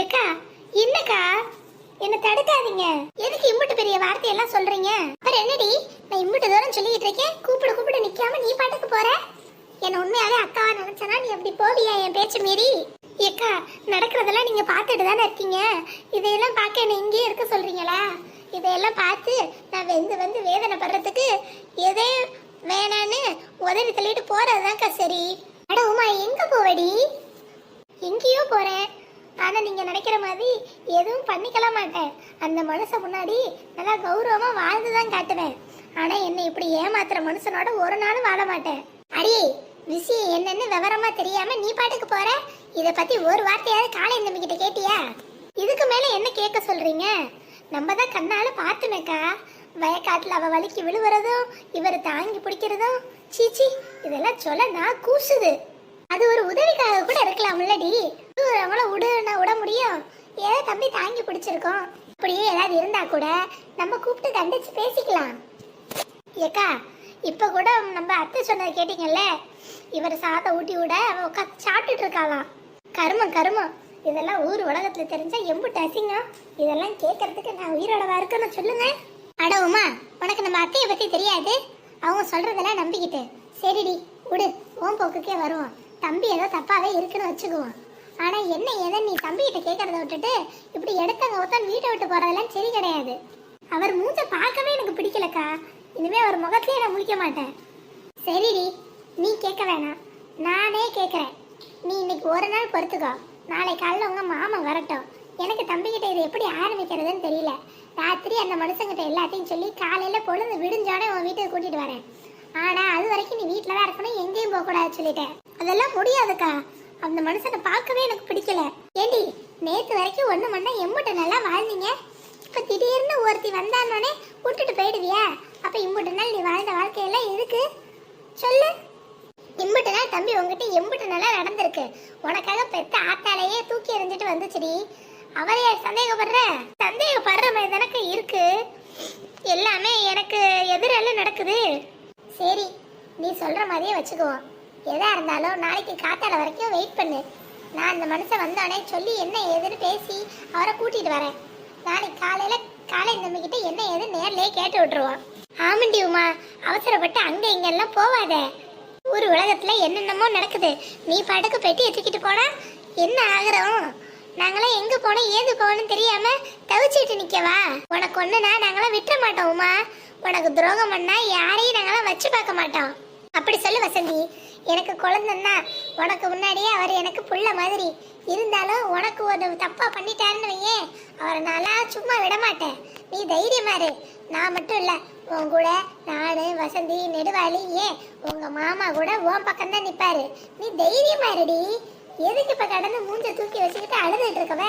ஏக்கா என்னக்கா? என்ன தடுக்காதீங்க. எதுக்கு இம்புட்டு பெரிய வார்த்தையெல்லாம் சொல்றீங்க? அப்புறம் என்னடி? நான் இம்புட்டு தூரம் சொல்லிட்டு இருக்கேன். கூப்பிட கூப்பிடு நிக்காம நீ பாட்டுக்கு போற? என்ன உண்மையாவே அக்காவா நினைச்சனா நீ அப்படி போவியா என் பேச்சு மீறி? ஏக்கா நடக்கிறதெல்லாம் நீங்க பார்த்துட்டு தானே இருக்கீங்க? இதையெல்லாம் பார்க்க என்ன இங்கேயே இருக்க சொல்றீங்களா? இதையெல்லாம் பார்த்து நான் வெந்து வந்து வேதனை படுறதுக்கு எதே வேணான்னு உதவி தள்ளிட்டு போறதுதான்க்கா சரி. அட உமா எங்க போவடி? எங்கேயோ போறேன். ஆனா நீங்க நினைக்கிற மாதிரி எதுவும் பண்ணிக்கல மாட்டேன். அந்த மனுஷன் முன்னாடி நல்லா கௌரவமா வாழ்ந்துதான் காட்டுவேன். ஆனா என்னை இப்படி ஏமாத்துற மனுஷனோட ஒரு நாளும் வாழ மாட்டேன். அடியே விஷயம் என்னன்னு விவரமா தெரியாம நீ பாட்டுக்கு போற? இத பத்தி ஒரு வார்த்தையாவது காலை தம்பி கிட்ட கேட்டியா? இதுக்கு மேல என்ன கேட்க சொல்றீங்க? நம்ம தான் கண்ணால பார்த்துனக்கா. வயக்காட்டுல அவ வலிக்கு விழுவுறதும் இவர் தாங்கி பிடிக்கிறதும். சீச்சி இதெல்லாம் சொல்ல நான் கூசுது. அது ஒரு உதவிக்காக கூட இருக்கலாம் முள்ளடி அவங்கள விடுனா விட முடியும் ஏதோ தம்பி தாங்கி பிடிச்சிருக்கோம் அப்படியே ஏதாவது இருந்தா கூட நம்ம கூப்பிட்டு கண்டிச்சு பேசிக்கலாம். ஏக்கா இப்ப கூட நம்ம அத்தை சொன்னதை கேட்டீங்கல்ல? இவர் சாதம் ஊட்டி விட உட்காந்து சாப்பிட்டுட்டு இருக்காளாம். கருமம் கருமம். இதெல்லாம் ஊர் உலகத்துல தெரிஞ்சா எம்புட்டு அசிங்கம் இதெல்லாம் கேட்கறதுக்கு நான் உயிரோடவா இருக்குன்னு சொல்லுங்க. அட உமா உனக்கு நம்ம அத்தையை பத்தி தெரியாது? அவங்க சொல்றதெல்லாம் நம்பிக்கிட்டு. சரிடி விடு ஓம் போக்குக்கே வருவோம். தம்பி ஏதோ தப்பாவே இருக்குன்னு வச்சுக்குவோம். ஆனா என்ன ஏதோ நீ தம்பி கிட்ட கேட்கறத விட்டுட்டு இப்படி எடுத்தவங்க ஒருத்தன் வீட்டை விட்டு போறதெல்லாம் சரி கிடையாது. அவர் மூஞ்ச பார்க்கவே எனக்கு பிடிக்கலக்கா. இனிமே அவர் முகத்திலே நான் முழிக்க மாட்டேன். சரிடி நீ கேட்க வேணாம். நானே கேட்குறேன் நீ இன்னைக்கு ஒரு நாள் பொறுத்துக்கோ. நாளை காலைல உங்க மாமன் வரட்டும். எனக்கு தம்பிக்கிட்ட இது எப்படி ஆரம்பிக்கிறதுன்னு தெரியல. ராத்திரி அந்த மனுஷங்கிட்ட எல்லாத்தையும் சொல்லி காலையில பொழுது விடிஞ்சோடனே உன் வீட்டுக்கு கூட்டிட்டு வரேன். ஆனா அது வரைக்கும் நீ வீட்டில் தான் இருக்கணும் எங்கேயும் போக கூடாது சொல்லிட்டேன். அதெல்லாம் முடியாதுக்கா. அந்த மனுஷனை பார்க்கவே எனக்கு பிடிக்கல. ஏண்டி நேத்து வரைக்கும் ஒன்று மண்ணா எம்புட்டு நல்லா வாழ்ந்தீங்க. இப்ப திடீர்னு ஒருத்தி வந்தானோடனே விட்டுட்டு போயிடுவியா? அப்ப இம்புட்டு நாள் நீ வாழ்ந்த வாழ்க்கையெல்லாம் எதுக்கு? சொல்லு. இம்புட்டு நாள் தம்பி உங்ககிட்ட எம்புட்டு நல்லா நடந்திருக்கு. உனக்காக பெத்த ஆத்தாலேயே தூக்கி எறிஞ்சிட்டு வந்துச்சுடி. அவரைய சந்தேகப்படுற? சந்தேகப்படுற மாதிரி தானக்கு இருக்கு. எல்லாமே எனக்கு எதிரெல்லாம் நடக்குது. சரி நீ சொல்ற மாதிரியே வச்சுக்குவோம். எதாக இருந்தாலும் நாளைக்கு காத்தால வரைக்கும் வெயிட் பண்ணு. நான் அந்த மனுஷன் வந்தோடனே சொல்லி என்ன ஏதுன்னு பேசி அவரை கூட்டிட்டு வரேன். நாளைக்கு காலையில காலை தம்பி என்ன ஏது நேர்லயே கேட்டு விட்டுருவான். ஆமண்டி உமா அவசரப்பட்டு அங்க இங்கெல்லாம் போவாத. ஊர் உலகத்துல என்னென்னமோ நடக்குது. நீ பாட்டுக்கு பெட்டி எடுத்துக்கிட்டு போனா என்ன ஆகிறோம்? நாங்களாம் எங்க போனோம் ஏது போகணும்னு தெரியாம தவிச்சிட்டு நிக்கவா? உனக்கு ஒண்ணுனா நாங்களாம் விட்டுற மாட்டோம் உமா. உனக்கு துரோகம் பண்ணா யாரையும் நாங்களாம் வச்சு பார்க்க மாட்டோம். அப்படி சொல்லு வசந்தி. எனக்கு குழந்தைன்னா உனக்கு முன்னாடியே அவர் எனக்கு புள்ள மாதிரி. இருந்தாலும் உனக்கு ஒரு தப்பாக பண்ணிட்டாருன்னு வையேன். அவரை நாளா சும்மா விட மாட்டேன் நீ தைரியமா இரு. நான் மட்டும் இல்லை உன் கூட நானு வசந்தி நெடுவாளி ஏன்? உங்கள் மாமா கூட உன் பக்கம் தான் நிற்பாரு நீ தைரியமா இருடி. எதுக்கு இப்போ கடந்து மூஞ்ச தூக்கி வச்சுக்கிட்டு அழுதுட்டு இருக்கவ?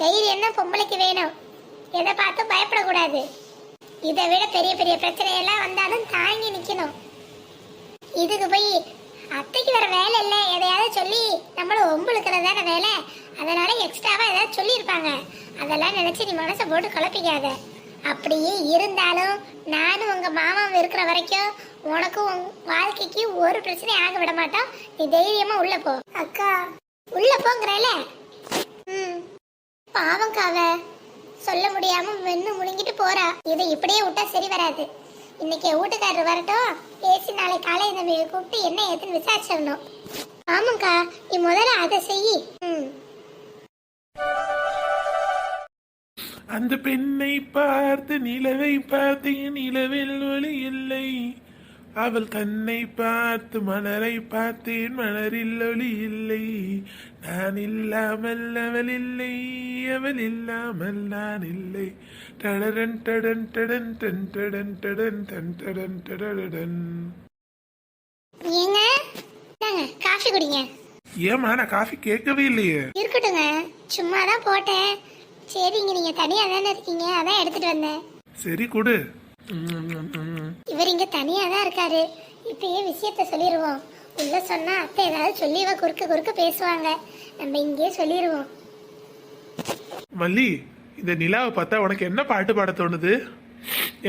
தைரியம் தான் பொம்பளைக்கு வேணும்? எதை பார்த்தும் பயப்படக்கூடாது. இதை விட பெரிய பெரிய பிரச்சனையெல்லாம் வந்தாலும் தாங்கி நிற்கணும் இதுக்கு போய் அத்தைக்கு வேற வேலை இல்லை. எதையாவது சொல்லி நம்மள ஒம்புழுக்கிறது தானே வேலை. அதனால எக்ஸ்ட்ராவா ஏதாவது சொல்லியிருப்பாங்க. அதெல்லாம் நினைச்சு நீ மனசை போட்டு குழப்பிக்காத. அப்படியே இருந்தாலும் நானும் உங்க மாமாவும் இருக்கிற வரைக்கும் உனக்கும் உன் வாழ்க்கைக்கு ஒரு பிரச்சனையும் ஆக விட மாட்டோம். நீ தைரியமா உள்ள போ. அக்கா உள்ள போங்கிறல ம். பாவங்காவ சொல்ல முடியாம வெண்ணு முழுங்கிட்டு போறா. இதை இப்படியே விட்டா சரி வராது. இன்னைக்கு வீட்டுக்காரர் வரட்டும். பேசி நாளை காலை இந்த கூப்பிட்டு என்ன ஏதுன்னு விசாரிச்சிடணும். ஆமாக்கா நீ முதல்ல அதை செய். ம். அந்த பெண்ணை பார்த்து நிலவை பார்த்தேன் நிலவில் ஒளி இல்லை. அவள் கண்ணை பார்த்து மலரை பார்த்தேன். மலரில் ஒளி இல்லை. நான் இல்லாமல் அவள் இல்லை. அவள் இல்லாமல் நான் இல்லை. டடரன் டடன் டடன் டன் டடன் டடன் டன் டடன் டடடன் காஃபி குடிங்க. ஏமா நான் காஃபி கேட்கவே இல்லையே. இருக்கட்டுங்க சும்மா தான் போட்டேன். சரிங்க நீங்க தனியா தானே இருக்கீங்க? அதான் எடுத்துட்டு வந்தேன். சரி கொடு. இவர் இங்க தனியா தான் இருக்காரு. இப்பயே விஷயத்த சொல்லிடுவோம் உள்ள சொன்னா அத்தை ஏதாவது சொல்லிவா குறுக்க குறுக்க பேசுவாங்க. நம்ம இங்கேயே சொல்லிடுவோம் மல்லி இந்த நிலாவை பார்த்தா உனக்கு என்ன பாட்டு பாட தோணுது?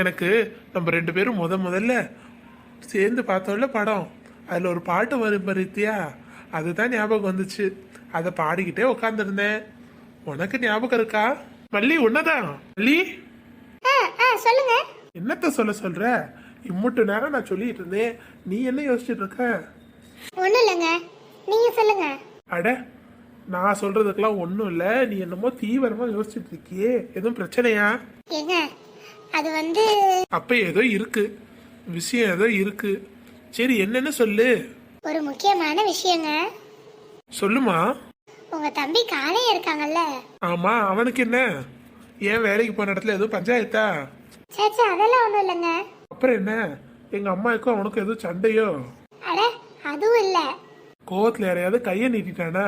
எனக்கு நம்ம ரெண்டு பேரும் முத முதல்ல சேர்ந்து பார்த்தோம்ல படம். அதில் ஒரு பாட்டு வரும் பரித்தியா? அதுதான் ஞாபகம் வந்துச்சு. அதை பாடிக்கிட்டே உட்காந்துருந்தேன் உனக்கு ஞாபகம் இருக்கா? மல்லி உன்னதான்? மல்லி? ஆ ஆ சொல்லுங்க. என்னத்த சொல்ல சொல்ற? இம்முட்டு நேரம் நான் சொல்லிட்டு இருந்தேன். நீ என்ன யோசிச்சுட்டு இருக்க? ஒன்றும் இல்லைங்க. நீங்க சொல்லுங்க. அட நான் சொல்றதுக்கெல்லாம் ஒன்றும் இல்லை. நீ என்னமோ தீவிரமா யோசிச்சுட்டு இருக்கியே. எதுவும் பிரச்சனையா? ஏங்க அது வந்து அப்ப ஏதோ இருக்கு. விஷயம் ஏதோ இருக்கு. சரி என்னன்னு சொல்லு. ஒரு முக்கியமான விஷயங்க. சொல்லுமா? உங்க தம்பி காளையா இருக்காங்கல்ல. ஆமா அவனுக்கு என்ன? ஏன் வேலைக்கு போன இடத்துல எதுவும் பஞ்சாயத்தா? சேச்சா அதெல்லாம் ஒன்றும் இல்லைங்க. அப்புறம் என்ன? எங்க அம்மாவுக்கும் அவனுக்கும் எதுவும் சண்டையோ? அட அதுவும் இல்லை. கோவத்துல யாரையாவது கையை நீட்டிட்டானா?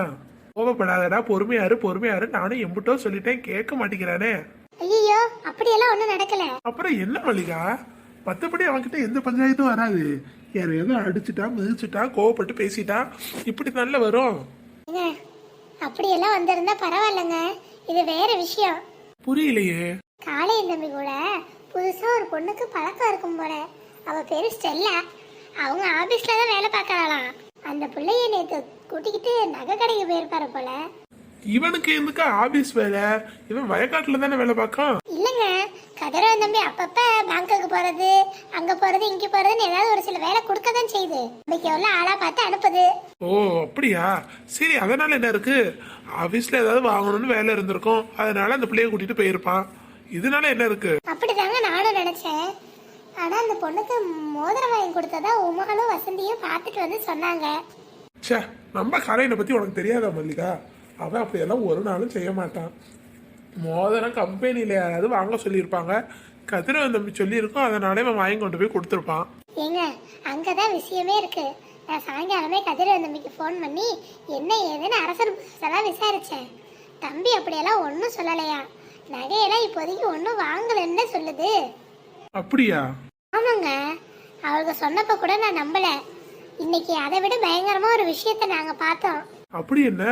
கோவப்படாதடா பொறுமையாரு பொறுமையாரு நானும் எம்புட்டோ சொல்லிட்டேன் கேட்க மாட்டேங்கிறானே. ஐயோ அப்படியெல்லாம் ஒன்றும் நடக்கல. அப்புறம் என்ன மல்லிகா? மத்தபடி அவன்கிட்ட எந்த பஞ்சாயத்தும் வராது. யாரையாவது அடிச்சுட்டா மிதிச்சுட்டா கோவப்பட்டு பேசிட்டா இப்படி நல்ல வரும். அப்படியெல்லாம் வந்திருந்தா பரவாயில்லைங்க. இது வேற விஷயம். புரியலையே. காளை தம்பி கூட புதுசா ஒரு பொண்ணுக்கு பழக்கம் இருக்கும் போல. அவ பேரு ஸ்டெல்லா. அவங்க ஆபீஸ்ல தான் வேலை பார்க்கறாளாம். அந்த பிள்ளைய நேத்து கூட்டிக்கிட்டு நகை கடைக்கு போயிருப்பாரு போல. இவனுக்கு எதுக்கு ஆபீஸ் வேலை? இவன் வயக்காட்டுல தானே வேலை பார்க்கான் இல்லைங்க. கதிரவன் தம்பி அப்பப்ப பேங்க்குக்கு போறது அங்க போறது இங்க போறதுன்னு ஏதாவது ஒரு சில வேலை கொடுக்க தான் செய்யுது. இன்னைக்கு எவ்வளோ ஆளா பார்த்து அனுப்புது. ஓ அப்படியா? சரி அதனால என்ன இருக்கு? ஆபீஸ்ல ஏதாவது வாங்கணும்னு வேலை இருந்திருக்கும். அதனால அந்த பிள்ளைய கூட்டிட்டு போயிருப்பான். இதனால என்ன இருக்கு? அப்படிதாங்க நானும் நினைச்சேன். ஆனா அந்த பொண்ணுக்கு மோதிரம் வாங்கி கொடுத்ததா உமகளும் வசந்தியும் பார்த்துட்டு வந்து சொன்னாங்க. ச்சே நம்ம கலையனை பத்தி உனக்கு தெரியாதா மல்லிகா? அவன் அப்படியெல்லாம் ஒரு நாளும் செய்ய மாட்டான். மோதிரம் கம்பெனியில யாராவது வாங்க சொல்லியிருப்பாங்க. கதிரவன் தம்பி சொல்லியிருக்கோம். அதனால இவன் வாங்கி கொண்டு போய் கொடுத்துருப்பான். ஏங்க அங்கதான் விஷயமே இருக்கு. நான் சாயங்காலமே கதிரவன் தம்பிக்கு ஃபோன் பண்ணி என்ன ஏதுன்னு அரசர் எல்லாம் விசாரிச்சேன். தம்பி அப்படியெல்லாம் ஒன்றும் சொல்லலையா? நகையெல்லாம் இப்போதைக்கு ஒன்றும் வாங்கலன்னு சொல்லுது. அப்படியா? ஆமாங்க. அவளுக்கு சொன்னப்ப கூட நான் நம்பல. இன்னைக்கு அதை விட பயங்கரமா ஒரு விஷயத்த நாங்க பார்த்தோம். அப்படி என்ன?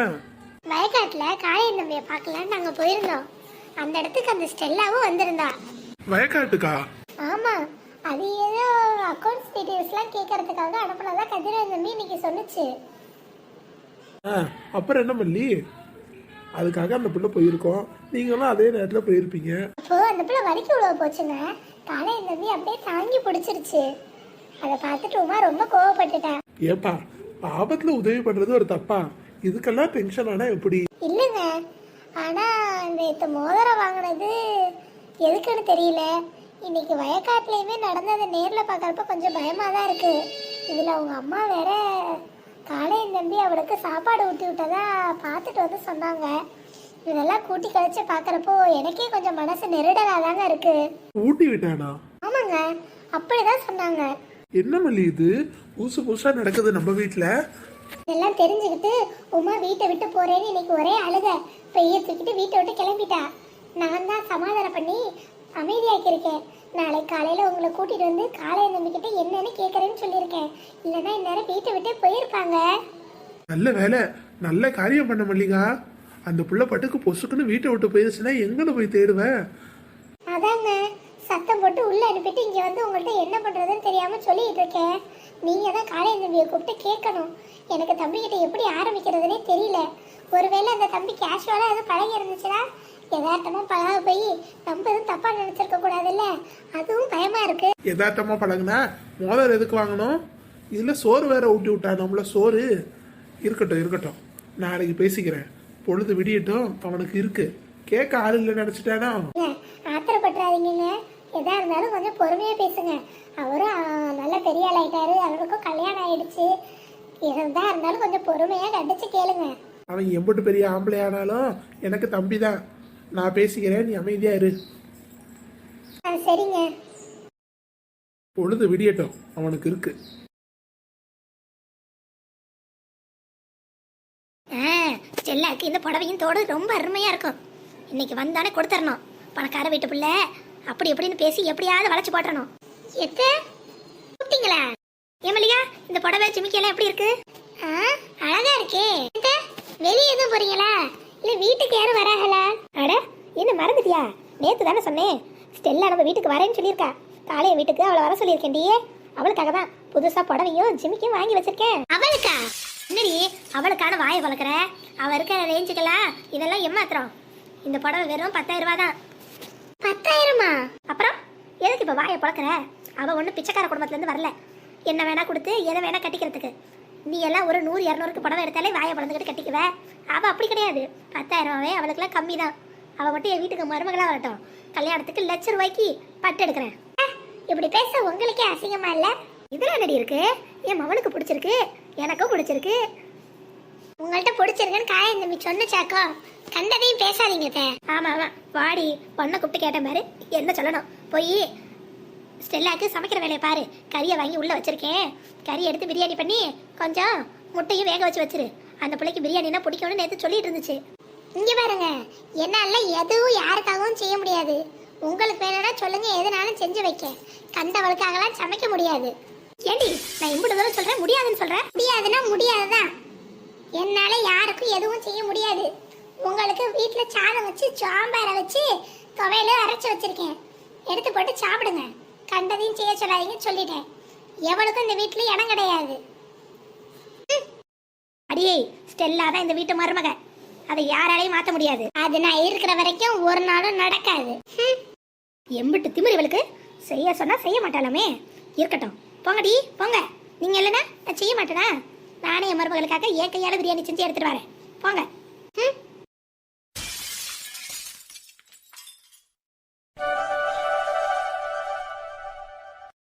வயக்காட்டுல காளையன் தம்பியை பார்க்கலான்னு நாங்க போயிருந்தோம். அந்த இடத்துக்கு அந்த ஸ்டெல்லாவும் வந்திருந்தா. வயக்காட்டுக்கா? ஆமா. அது ஏதோ அக்கௌண்ட்ஸ் டீடைல்ஸ்லாம் கேட்கறதுக்காக அனுப்புனதா கதிரவன் தம்பி இன்னைக்கு சொன்னுச்சு. அப்புறம் என்ன மல்லி? அதுக்காக அந்த பிள்ளை போயிருக்கோம். நீங்களும் அதே நேரத்தில் போயிருப்பீங்க. அப்போ அந்த பிள்ளை வலிக்கு உழவு போச்சுங்க? காளையன் தம்பி அப்படியே தாங்கி பிடிச்சிருச்சு. அதை பார்த்துட்டு உமா ரொம்ப கோவப்பட்டுட்டா. ஏப்பா ஆபத்துல உதவி பண்றது ஒரு தப்பா? இதுக்கெல்லாம் டென்ஷன் ஆனா எப்படி? இல்லைங்க. ஆனா இந்த இத்த மோதிரம் வாங்கினது எதுக்குன்னு தெரியல. இன்னைக்கு வயக்காட்டுலயுமே நடந்ததை நேர்ல பார்க்கறப்ப கொஞ்சம் பயமா தான் இருக்கு. இதுல அவங்க அம்மா வேற காளையன் தம்பி அவளுக்கு சாப்பாடு ஊட்டி விட்டதா பார்த்துட்டு வந்து சொன்னாங்க. இதெல்லாம் கூட்டி கழிச்சு பார்க்கறப்போ எனக்கே கொஞ்சம் மனசு நெருடலா தாங்க இருக்கு. ஊட்டி விட்டானா? ஆமாங்க. அப்படிதான் சொன்னாங்க. என்ன மல்லி இது? புதுசு புதுசா நடக்குது நம்ம வீட்ல. இதெல்லாம் தெரிஞ்சுக்கிட்டு உமா வீட்டை விட்டு போறேன்னு இன்னைக்கு ஒரே அழுக. பெய்ய தூக்கிட்டு வீட்டை விட்டு கிளம்பிட்டா. நான் தான் சமாதானம் பண்ணி அமைதியாக்கியிருக்கேன். நாளைக்கு காலையில உங்களை கூட்டிட்டு வந்து காலை நம்பிக்கிட்ட என்னன்னு கேட்கறேன்னு சொல்லியிருக்கேன். இல்லைன்னா இந்நேரம் வீட்டை விட்டே போயிருப்பாங்க. நல்ல வேலை நல்ல காரியம் பண்ண மல்லிகா. அந்த புள்ள பட்டுக்கு பொசுக்குன்னு வீட்டை விட்டு போயிருச்சுன்னா எங்கன்னு போய் தேடுவேன் அதாங்க சத்தம் போட்டு உள்ள அனுப்பிட்டு இங்க வந்து உங்கள்ட்ட என்ன பண்றதுன்னு தெரியாம சொல்லிட்டு இருக்கேன். நீங்க தான் காலை தம்பியை கூப்பிட்டு கேட்கணும். எனக்கு தம்பிக்கிட்ட எப்படி ஆரம்பிக்கிறதுனே தெரியல. ஒருவேளை அந்த தம்பி கேஷுவலா எதுவும் பழகி இருந்துச்சுன்னா யதார்த்தமா பழக போய் நம்ம எதுவும் தப்பா நினைச்சிருக்க கூடாதுல்ல? அதுவும் பயமா இருக்கு. யதார்த்தமா பழகுனா மோதிரம் எதுக்கு வாங்கணும்? இதுல சோறு வேற ஊட்டி விட்டா நம்மள சோறு. இருக்கட்டும் இருக்கட்டும். நாளைக்கு பேசிக்கிறேன். பொழுது விடியட்டும் அவனுக்கு இருக்கு. கேட்க ஆள் இல்லை நினைச்சிட்டானா ஏங்க, ஆத்திரப்பட்டுறாதீங்கங்க எதா இருந்தாலும் கொஞ்சம் பொறுமையா பேசுங்க. அவரும் நல்ல பெரிய ஆள் ஆயிட்டாரு. அவருக்கும் கல்யாணம் ஆயிடுச்சு. எதா இருந்தாலும் கொஞ்சம் பொறுமையா கண்டிச்சு கேளுங்க. அவன் எம்பட்டு பெரிய ஆம்பளை ஆனாலும் எனக்கு தம்பி தான். நான் பேசிக்கிறேன் நீ அமைதியா இரு. சரிங்க. பொழுது விடியட்டும் அவனுக்கு இருக்கு. செல்லாக்கு இந்த புடவையும் தோடு ரொம்ப அருமையாக இருக்கும். இன்னைக்கு வந்தானே கொடுத்துடணும் பணக்கார வீட்டு பிள்ளை அப்படி எப்படின்னு பேசி எப்படியாவது வளைச்சு போட்டுறணும். எத்த கூப்பிட்டீங்களா? ஏமலியா இந்த புடவை ஜிமிக்கெல்லாம் எப்படி இருக்கு? ஆ அழகா இருக்கே. வெளியே எதுவும் போறீங்களா? இல்ல வீட்டுக்கு யாரும் வராங்களா? அட என்ன மறந்துட்டியா? நேத்து தானே சொன்னேன். ஸ்டெல்லா நம்ம வீட்டுக்கு வரேன்னு சொல்லியிருக்கா. காலைய வீட்டுக்கு அவளை வர சொல்லியிருக்கேன்டி அவளுக்காக தான் புதுசா புடவையும் ஜிமிக்கும் வாங்கி வச்சிருக்கேன். அவளுக்கா? என்னடி அவளுக்கான வாயை வளர்க்குற அவ இருக்கிற ரேஞ்சுக்கெல்லாம் இதெல்லாம் ஏமாத்திரம் இந்த புடவை வெறும் பத்தாயிரம் ரூபாய் தான். பத்தாயிரமா? அப்புறம் எதுக்கு இப்ப வாயை பழக்கிற அவ ஒன்றும் பிச்சைக்கார குடும்பத்துல இருந்து வரல. என்ன வேணா கொடுத்து எதை வேணா கட்டிக்கிறதுக்கு. நீ எல்லாம் ஒரு நூறு இரநூறுக்கு புடவை எடுத்தாலே வாயை பழந்துக்கிட்டு கட்டிக்குவ. அவ அப்படி கிடையாது. பத்தாயிரம் ரூபாவே அவளுக்குலாம் கம்மி தான் அவ மட்டும் என் வீட்டுக்கு மருமகளா வரட்டும். கல்யாணத்துக்கு லட்ச ரூபாய்க்கு பட்டு எடுக்கிறேன். இப்படி பேச உங்களுக்கே அசிங்கமா இல்ல? இதுல என்னடி இருக்கு? என் மவனுக்கு பிடிச்சிருக்கு. எனக்கும் பிடிச்சிருக்கு. உங்கள்கிட்ட பிடிச்சிருக்குன்னு காய தம்பி சொன்னச்சாக்கோ கண்டதையும் பேசாதீங்க தே. ஆமா ஆமா. வாடி பொண்ணை கூப்பிட்டு கேட்டேன் பாரு. என்ன சொல்லணும்? போய் ஸ்டெல்லாக்கு சமைக்கிற வேலையை பாரு. கறியை வாங்கி உள்ளே வச்சிருக்கேன். கறி எடுத்து பிரியாணி பண்ணி கொஞ்சம் முட்டையும் வேக வச்சு வச்சிரு. அந்த பிள்ளைக்கு பிரியாணினா பிடிக்கும்னு நேற்று சொல்லிட்டு இருந்துச்சு. இங்கே பாருங்க. என்னால எதுவும் யாருக்காகவும் செய்ய முடியாது. உங்களுக்கு வேணும்னா சொல்லுங்க எதுனாலும் செஞ்சு வைக்க. கண்டவளுக்காகலாம் சமைக்க முடியாது. ஏண்டி நான் இம்புட்டு தூரம் சொல்றேன் முடியாதுன்னு சொல்றேன்? முடியாதுன்னா முடியாதுதான் என்னால யாருக்கும் எதுவும் செய்ய முடியாது. உங்களுக்கு வீட்டுல சாதம் வச்சு சாம்பாரை வச்சு துவையில அரைச்சு வச்சிருக்கேன். எடுத்து போட்டு சாப்பிடுங்க. கண்டதையும் செய்ய சொல்லாதீங்க சொல்லிட்டேன். எவளுக்கும் இந்த வீட்டுல இடம் கிடையாது. ம். அடியே ஸ்டெல்லா தான் இந்த வீட்டு மருமக. அதை யாராலையும் மாத்த முடியாது. அது நான் இருக்கிற வரைக்கும் ஒரு நாளும் நடக்காது. ம். எம்பிட்டு திமிர் இவளுக்கு. செய்ய சொன்னா செய்ய மாட்டாளாமே. இருக்கட்டும். போங்கடி போங்க. நீங்கள் இல்லைன்னா நான் செய்ய மாட்டேனா? நானே என் மருமகளுக்காக ஏன் கையால் பிரியாணி செஞ்சு எடுத்துட்டு வரேன். போங்க. ம்?